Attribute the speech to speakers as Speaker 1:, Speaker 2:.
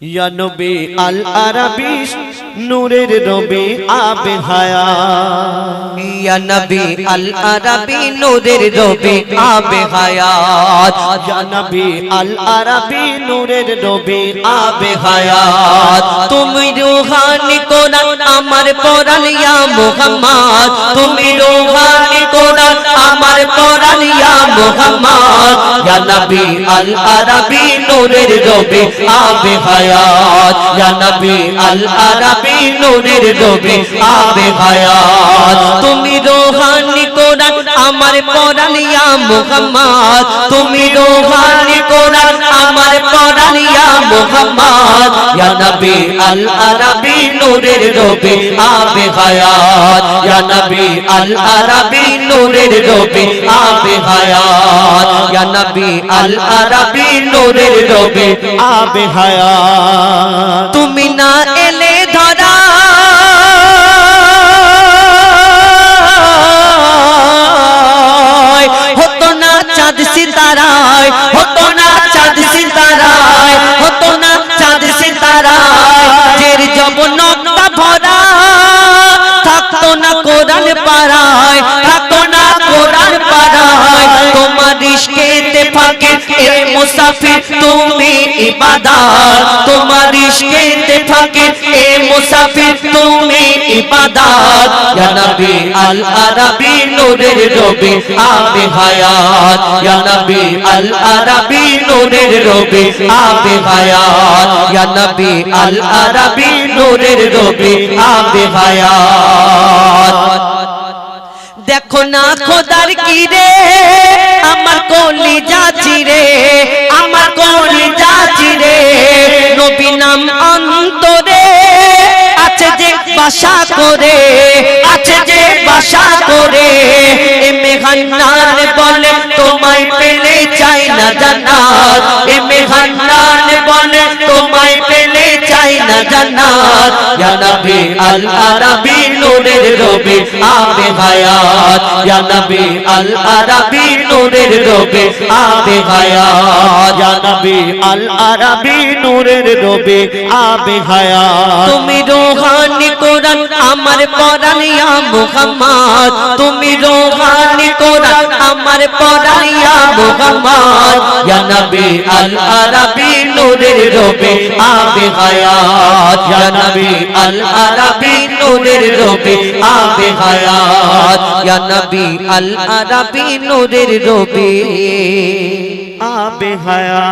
Speaker 1: ইয়া নবী আল আরাবি নূরের রবি আবে হায়া।
Speaker 2: ইয়ানবি আল আরাবি নূরের রবি আবে হায়াত
Speaker 1: ইয়ানবি আল আরাবি নূরের রবি আবে
Speaker 2: হায়াত তুমি রুহানি কোরআন আমার পরান ইয়া মুহাম্মদ। তুমি রুহানি কোরআন মুহাম্মদ, ইয়া নবী আল আরাবি নূরের রবি আবে হায়াত, ইয়া নবী আল আরাবি নূরের রবি আবে হায়াত। তুমি রোহানি কোরআন, আমার ইয়া মুহাম্মদ, তুমি রোহানি কোরআন মুহাম্মদ, ইয়া নবী আল আরাবি নূরের রবি, আবে হায়াত। ইয়া নবী আল আরাবি নূরের রবি, আবে হায়াত। ইয়া নবী আল আরাবি নূরের রবি,
Speaker 1: আবে হায়াত।
Speaker 2: তুমি না এলে পাড়ায় থাকতো না কোরআন পাড়ায়। তোমার ইশকেতে ফাঁকে এ মুসাফির, তুমি ইবাদত। তোমার ইশকেতে ফাঁকে এ মুসাফির, তুমি ইবাদত। ইয়া নবী আল আরাবি নূরের রবি, আবে হায়াত। ইয়া নবী আল আরাবি নূরের রবি, আবে হায়াত। ইয়া নবী আল আরাবি নূরের রবি, আবে হায়াত। দেখো না খোদার কি রে আমার কলি যাচ্ছি রে আমার কলি যাচ্ছি রে নবী নাম অন্তরে আছে যে বাসা করে আছে যে বাসা করে। এ মেঘান্নান বলে তোমায় পেলে চাই না জান্নাত। এ মেঘান্নান বলে তোমায় পেলে চাই না জান্নাত। ইয়া নবী আল আরাবি নূরের রবি আবে হায়াত। ইয়া নবী আল আরাবি নূরের রবি আবে হায়াত।
Speaker 1: ইয়া নবী আল আরাবি নূরের রবি আবে হায়া
Speaker 2: তুমি রোহানি কোরআন আমার পরান ইয়া মুহাম্মদ। তুমি রোহানি কোরআন আমার পরান ইয়া মুহাম্মদ। ইয়া নবী আল আরাবি নূরের রবি আবে হায়াত। ইয়া নবী আল আরাবি নূরের রবি আবে হায়াত ইয়া নবী আল আরাবি নূরের রবি।
Speaker 1: আবে হায়া